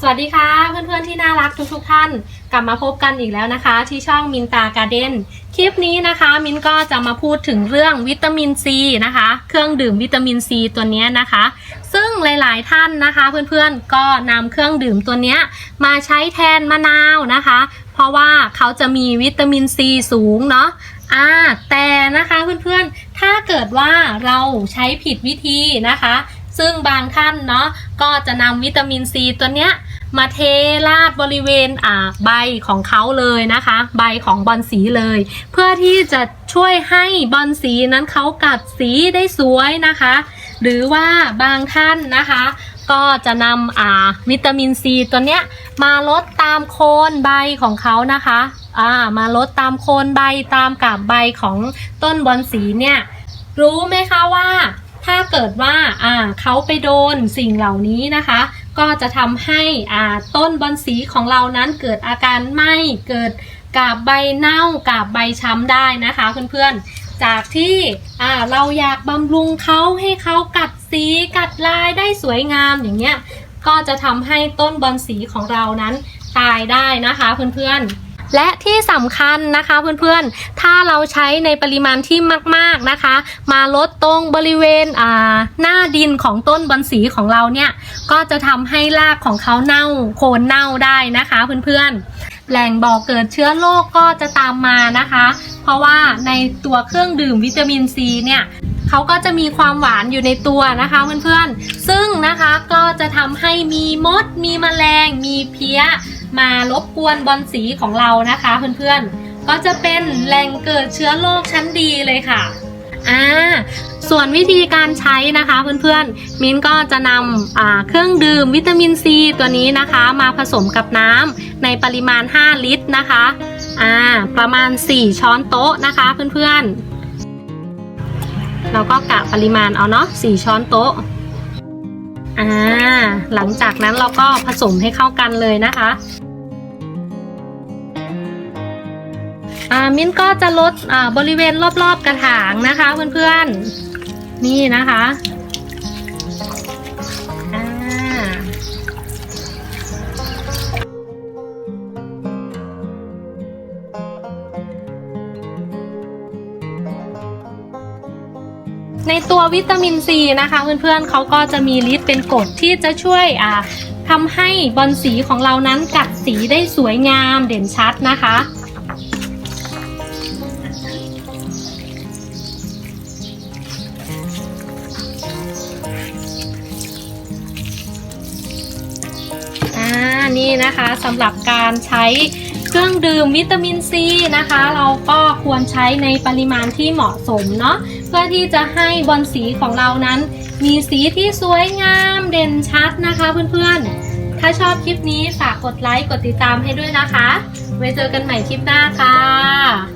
สวัสดีค่ะเพื่อนๆที่น่ารักทุกๆท่าน กลับมาพบกันอีกแล้วนะคะ ที่ช่องมินตาการ์เด้นคลิปนี้นะคะมินก็จะมาพูดถึงเรื่องวิตามินซีนะคะ เครื่องดื่มวิตามินซีตัวนี้นะคะ ซึ่งหลายๆท่านนะคะ เพื่อนๆก็นำเครื่องดื่มตัวนี้มาใช้แทนมะนาวนะคะ เพราะว่าเขาจะมีวิตามินซีสูงเนาะอ่าแต่นะคะเพื่อนๆถ้าเกิดว่าเราใช้ผิดวิธีนะคะ ซึ่งบางท่านเนาะก็จะนำวิตามินซีตัวเนี้ย มาเทราดบริเวณอ่าใบของเขาเลยนะคะ ใบของบอลสีเลย เพื่อที่จะช่วยให้บอลสีนั้นเขากัดสีได้สวยนะคะ หรือว่าบางท่านนะคะ ก็จะนำอ่าวิตามินซีตัวเนี้ยมาลดตามโคนใบของเขานะคะอ่ามาลดตามโคนใบตามกาบใบของต้นบอลสีเนี่ยรู้ไหมคะว่าถ้าเกิดว่าอ่าเขาไปโดนสิ่งเหล่านี้นะคะ ก็จะทำให้ต้นบอนสีของเรานั้นเกิดอาการไหม้เกิดกาบใบเน่ากาบใบช้ำได้นะคะเพื่อนๆ จากที่เราอยากบำรุงเขาให้เขากัดสีกัดลายได้สวยงามอย่างเงี้ยก็จะทำให้ต้นบอนสีของเรานั้นตายได้นะคะเพื่อนๆ และที่สำคัญนะคะเพื่อนๆ ถ้าเราใช้ในปริมาณที่มากๆนะคะ มาลดตรงบริเวณอ่าหน้าดินของต้นบอนสีของเราเนี่ย ก็จะทำให้รากของเขาเน่าโคนเน่าได้นะคะเพื่อนๆแหล่งบ่อเกิดเชื้อโรคก็จะตามมานะคะ เพราะว่าในตัวเครื่องดื่มวิตามินซีเนี่ยเขาก็จะมีความหวานอยู่ในตัวนะคะเพื่อนๆ ซึ่งนะคะก็จะทำให้มีมด มีแมลง มีเพี้ย มารบกวนบอลสีของเรานะคะเพื่อนๆ ก็จะเป็นแหล่งเกิดเชื้อโรคชั้นดีเลยค่ะอ่าส่วนวิธีการใช้นะคะเพื่อนๆ มิ้นก็จะนำเครื่องดื่มวิตามินซีตัวนี้นะคะ มาผสมกับน้ำในปริมาณ 5 ลิตรนะคะอ่าประมาณ 4 ช้อนโต๊ะนะคะเพื่อนๆ เราก็กะปริมาณเอาเนาะ4ช้อนโต๊ะอ่าหลังจากนั้นเราก็ผสมให้เข้ากันเลยนะคะ มิ้นก็จะลดบริเวณรอบๆกระถางนะคะเพื่อนๆ นี่นะคะในตัววิตามินซีนะคะเพื่อนๆเขาก็จะมีฤทธิ์เป็นกรดที่จะช่วยอ่าทำให้บอลสีของเรานั้นกัดสีได้สวยงามเด่นชัดนะคะ นี่นะคะสำหรับการใช้เครื่องดื่มวิตามินซีนะคะ เราก็ควรใช้ในปริมาณที่เหมาะสมเนาะเพื่อที่จะให้บอลสีของเรานั้น มีสีที่สวยงามเด่นชัดนะคะเพื่อนๆ ถ้าชอบคลิปนี้ฝากกดไลค์กดติดตามให้ด้วยนะคะ ไว้เจอกันใหม่คลิปหน้าค่ะ